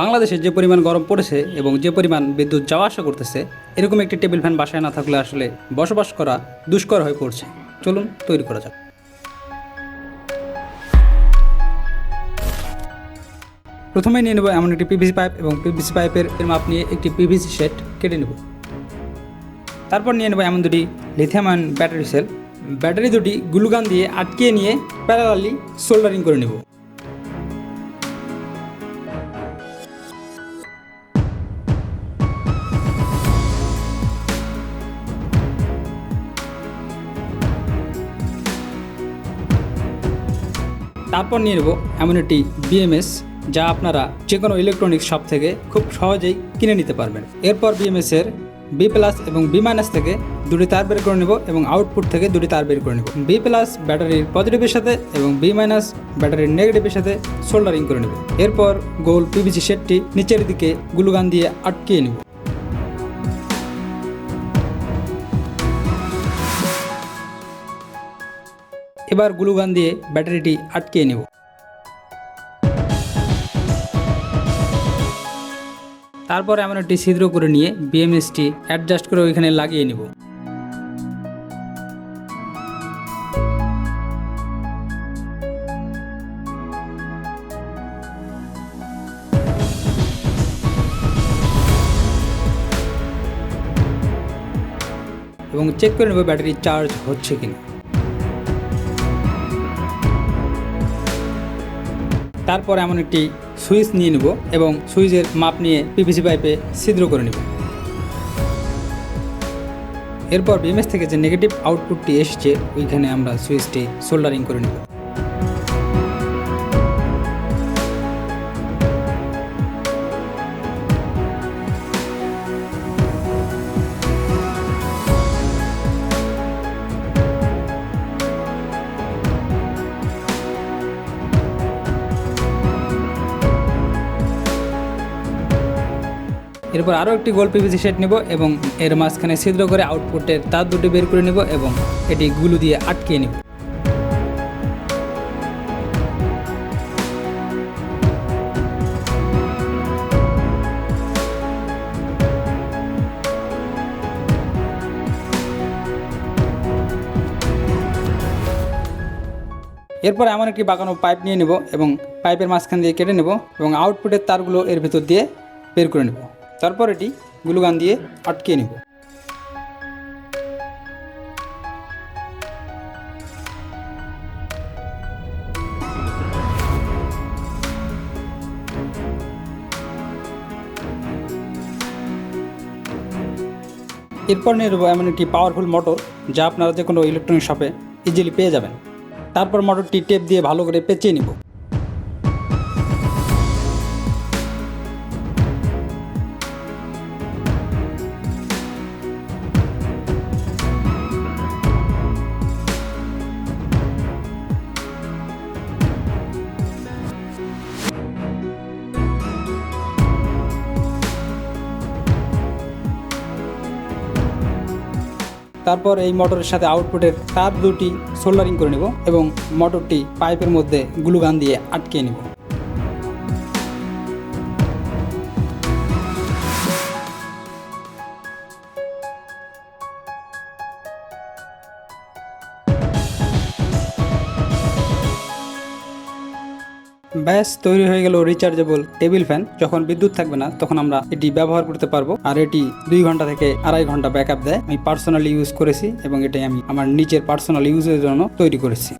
বাংলাদেশে যে পরিমাণ গরম পড়েছে এবং যে পরিমাণ বিদ্যুৎ যাওয়া আসা করতেছে, এরকম একটি টেবিল ফ্যান বাসায় না থাকলে আসলে বসবাস করা দুষ্কর হয়ে পড়ছে। চলুন তৈরি করা যাক। প্রথমে নিয়ে নেব এমন একটি পিভিসি পাইপ এবং পিভিসি পাইপের মাপ নিয়ে একটি পিভিসি সেট কেটে নেব। তারপর নিয়ে নেব এমন দুটি লিথিয়াম ব্যাটারি সেল। ব্যাটারি দুটি গ্লুগান দিয়ে আটকিয়ে নিয়ে প্যারালালি সোল্ডারিং করে নেব। তারপর নিয়ে নেব এমন একটি বিএমএস যা আপনারা যে কোনো ইলেকট্রনিক্স শপ থেকে খুব সহজেই কিনে নিতে পারবেন। এরপর বিএমএস এর বি প্লাস এবং বি মাইনাস থেকে দুটি তার বের করে নেব এবং আউটপুট থেকে দুটি তার বের করে নেব। বি প্লাস ব্যাটারির পজিটিভের সাথে এবং বি মাইনাস ব্যাটারির নেগেটিভের সাথে সোল্ডারিং করে নেব। এরপর গোল পিভিসি সেটটি নিচের দিকে গুলুগান দিয়ে আটকিয়ে নেব। এবার গ্লুগান দিয়ে ব্যাটারিটি আটকে নেব। তারপর এমন একটি ছিদ্র করে নিয়ে বিএমএসটি অ্যাডজাস্ট করে ওইখানে লাগিয়ে নেব। এবং চেক করে নেব ব্যাটারি চার্জ হচ্ছে কিনা। তারপর এমন একটি সুইচ নিয়ে নেব এবং সুইচের মাপ নিয়ে পিভিসি পাইপে ছিদ্র করে নেব। এরপর বিএমএস থেকে যে নেগেটিভ আউটপুটটি এসছে, ওইখানে আমরা সুইচটি সোল্ডারিং করে নেব। এরপর আরও একটি গোল পিভিসি সেট নেব এবং এর মাঝখানে ছিদ্র করে আউটপুটের তার দুটি বের করে নেব এবং এটি গুলু দিয়ে আটকিয়ে নেব। এরপর এমন একটি বাঁকানো পাইপ নিয়ে নেব এবং পাইপের মাঝখান দিয়ে কেটে নেব এবং আউটপুটের তারগুলো এর ভেতর দিয়ে বের করে নেব। তারপর এটি গ্লুগান দিয়ে আটকিয়ে নেব। এরপর নিয়ে নেব এমন একটি পাওয়ারফুল মোটর যা আপনারা যে কোনো ইলেকট্রনিক শপে ইজিলি পেয়ে যাবেন। তারপর মোটরটি টেপ দিয়ে ভালো করে পেঁচিয়ে নিব। তারপর এই মোটরের সাথে আউটপুটের তার দুটি সোল্ডারিং করে নেব এবং মোটরটি পাইপের মধ্যে গ্লুগান দিয়ে আটকে নেব। ব্যাস, তৈরি হয়ে গেল রিচার্জেবল টেবিল ফ্যান যখন বিদ্যুৎ থাকবে না, তখন আমরা এটি ব্যবহার করতে পারব। আর এটি দুই ঘণ্টা থেকে আড়াই ঘণ্টা ব্যাকআপ দেয়। আমি পার্সোনালি ইউজ করেছি এবং এটাই আমি আমার নিজের পার্সোনাল ইউজের জন্য তৈরি করেছি।